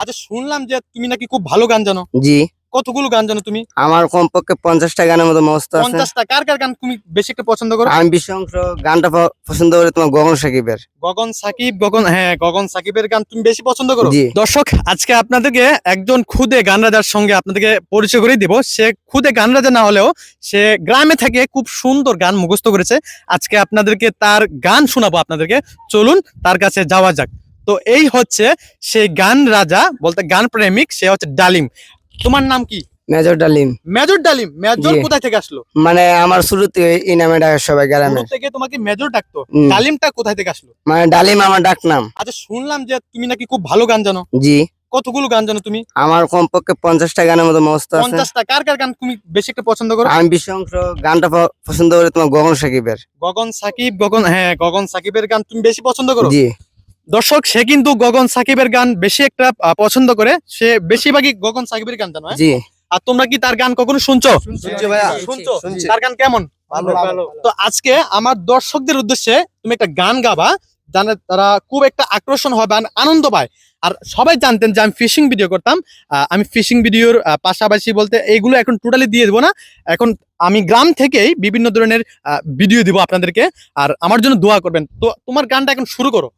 আচ্ছা শুনলাম যে তুমি নাকি খুব ভালো গান জানো। জি। কতগুলো গান জানো তুমি? আমার কমপক্ষে পঞ্চাশটা গানের মতো মস্ত আছে। পঞ্চাশটা। কার কার গান তুমি বেশি একটা পছন্দ করো? আমি বেশি অংশ গানটা পছন্দ করি তোমার গগন সাকিবের। গগন সাকিব গগন হ্যাঁ গগন সাকিবের গান তুমি বেশি পছন্দ করো? দর্শক আজকে আপনাদেরকে একজন খুদে গান রাজার সঙ্গে আপনাদেরকে পরিচয় করে দিব। সে খুদে গান রাজা না হলেও সে গ্রামে থেকে খুব সুন্দর গান মুখস্থ করেছে। আজকে আপনাদেরকে তার গান শোনাবো আপনাদেরকে। চলুন তার কাছে যাওয়া যাক। তো এই হচ্ছে সেই গান রাজা বলতে গান প্রেমিক সে হচ্ছে ডালিম। তোমার নাম কি? মেজর ডালিম। মেজর ডালিম? মেজর। কোথায় থেকে আসলো? মানে আমার শুরুতে এই নামে ডাকে সবাই গ্রামে। থেকে তোমাকে মেজর ডাকতো। ডালিমটা কোথায় থেকে আসলো? মানে ডালিম আমার ডাক নাম আচ্ছা শুনলাম যে তুমি নাকি খুব ভালো গান জানো। জি। কতগুলো গান জানো তুমি? আমার কমপক্ষে পঞ্চাশটা গানের মতো মস্ত আছে। পঞ্চাশটা। কার কার গান তুমি বেশি একটা পছন্দ করো? আমি বেশি অংশ গানটা পছন্দ করি তোমার গগন সাকিবের। গগন সাকিব গগন হ্যাঁ গগন সাকিবের গান তুমি বেশি পছন্দ করো? জি। দর্শক সে কিন্তু গগন সাকিবের গান বেশি একটা পছন্দ করে। সে বেশিরভাগই গগন সাকিবের গান জানো হ্যাঁ? জি। আর তোমরা কি তার গান কখনো শুনছো? শুনছি ভাইয়া। শুনছো তার গান কেমন? ভালো, ভালো। তো আজকে আমার দর্শকদের উদ্দেশ্যে তুমি একটা গান গাবা জানে তারা খুব একটা আকর্ষণ হবে বা আনন্দ পায়। আর সবাই জানতেন যে আমি ফিশিং ভিডিও করতাম। আহ, আমি ফিশিং ভিডিওর পাশাপাশি বলতে এইগুলো এখন টোটালি দিয়ে দেবো না। এখন আমি গ্রাম থেকেই বিভিন্ন ধরনের ভিডিও দিব আপনাদেরকে। আর আমার জন্য দোয়া করবেন। তো তোমার গানটা এখন শুরু করো।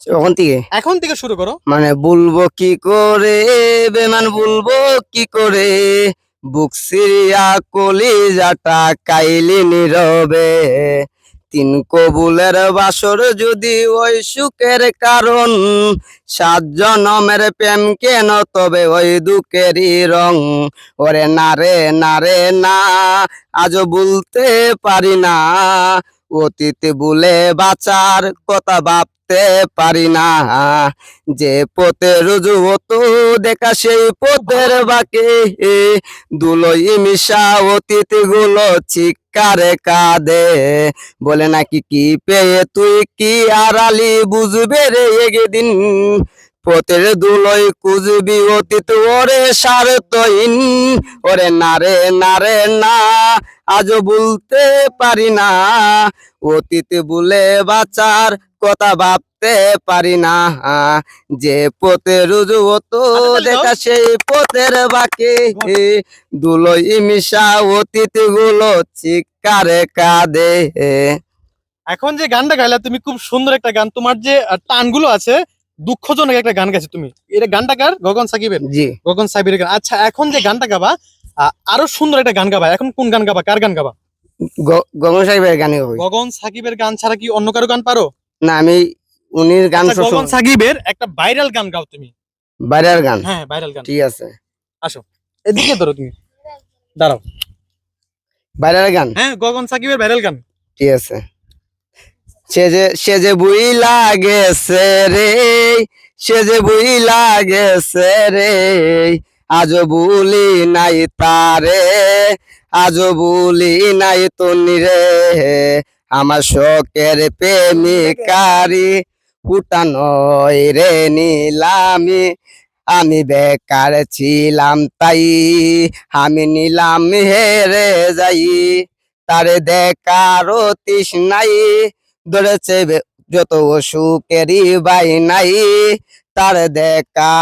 ওখান থেকে? এখন থেকে শুরু করো। মানে বলব কি করে? বেমান বলব কি করে? বুক সিরিয়া কলিজাটা কাইলি নীরবে। তিন কবুলের বাসর যদি ওই সুখের কারণ সাত জনমের প্রেম কেন তবে ওই দুঃখেরই রং? ওরে না রে না রে না আজও বলতে পারি না। অতীত বলে বাঁচার কথা ভাবতে পারি না। যে পথে রুজু হতো, দেখা সেই পথের বাকে। দুলোই মিশা অতীতগুলো চিকারে কাঁদে। বলে নাকি কি পেয়ে তুই কি আড়ালি বুঝবে রে একদিন পথের দুলই কুজবি অতীত, ওরে সারতহীন। ওরে না রে, না আজও বলতে পারি না। অতীত বলে বাঁচার কথা ভাবতে পারি না। যে পথে রুজু দেখা সেই পথের বাকি। দুলোই মিশা অতীতগুলো চিকারে কাঁদে। এখন যে গানটা গাইলা, তুমি খুব সুন্দর একটা গান। তোমার যে টানগুলো আছে দুঃখজনক একটা গান গাইছো তুমি। এটা গানটা কার? গগন সাকিবের? জি। গগন সাকিবের গান। আচ্ছা এখন যে গানটা গাবা আরও সুন্দর একটা গান গাবা। এখন কোন গান গাবা? কার গান গাবা? গগন সাহেবের গানে হবে। গগন সাকিবের গান ছাড়া কি অন্য কারও গান পারো? না আমি উনির গান আচ্ছা, গগন সাকিবের একটা ভাইরাল গান গাও তুমি। বাইরের গান? হ্যাঁ ভাইরাল গান। ঠিক আছে। আসো। এদিকে ধরো তুমি। দাঁড়াও। বাইরের গান? হ্যাঁ গগন সাকিবের ভাইরাল গান। ঠিক আছে। সে যে সে যে বুই লাগেছে রে সে যে বুই লাগেছে রে। আজও বুলি নাই তারে, আজও বুলি নাই তনি রে। আমার শোকের প্রেমিকারি ফুটানয় রে নিলামি। আমি বেকার ছিলাম তাই, আমি নিলাম হেরে যাই। তারে দেখার তৃষ্ণাই ধরেছে যত সুখেরই বাই নাই, তার দেখা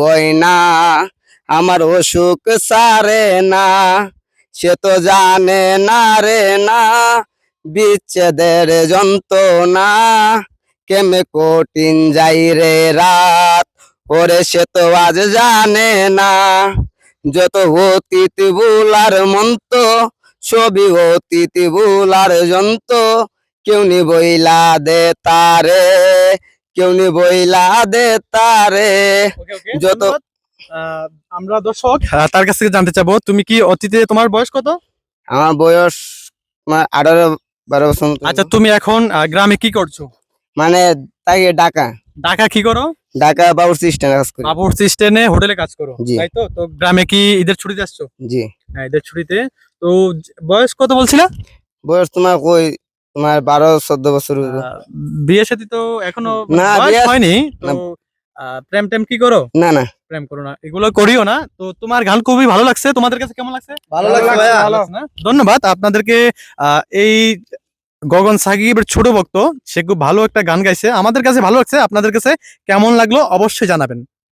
হয় না। আমার অসুখ সারে না, সে তো জানে না রে না। বিচ্ছেদের যন্ত্রণা কেমে কঠিন যাই রে রাত। ওরে সে তো আজ জানে না, যত অতীত বুলার মন্ত ছবি অতীত বুলার যন্ত কেউ নি বইলা দে তারে কেউ নি বইলা দে তারে। যত- আমরা দর্শক আহ, তার কাছ থেকে জানতে চাবো তুমি কি অতীতে তোমার বয়স কত? আমার বয়স আঠারো বারো বছর। আচ্ছা তুমি এখন গ্রামে কি করছ? মানে তাই ঢাকা। ঢাকা কি করো? ঢাকা বাবুর সিস্টেম কাজ করি। বাবুর সিস্টেমে হোটেলে কাজ করো। তাই তো? তো গ্রামে কি ঈদের ছুটিতে আসছো? জি। হ্যাঁ ঈদের ছুটিতে। তো বয়স কত বলছিলা? বয়স তোমার কই তোমার বারো চোদ্দ বছর বিয়ে সাথে তো এখনও না, হয়নি তো আহ, প্রেম টেম কি করো? না না। প্রেম করো না। এগুলো করিও না। তো তোমার গান খুবই ভালো লাগছে। তোমাদের কাছে কেমন লাগছে? ভালো লাগছে ভালো ধন্যবাদ। আপনাদেরকে আহ, এই গগন সাকিবের ছোট ভক্ত সে খুব ভালো একটা গান গাইছে। আমাদের কাছে ভালো লাগছে। আপনাদের কাছে কেমন লাগল অবশ্যই জানাবেন।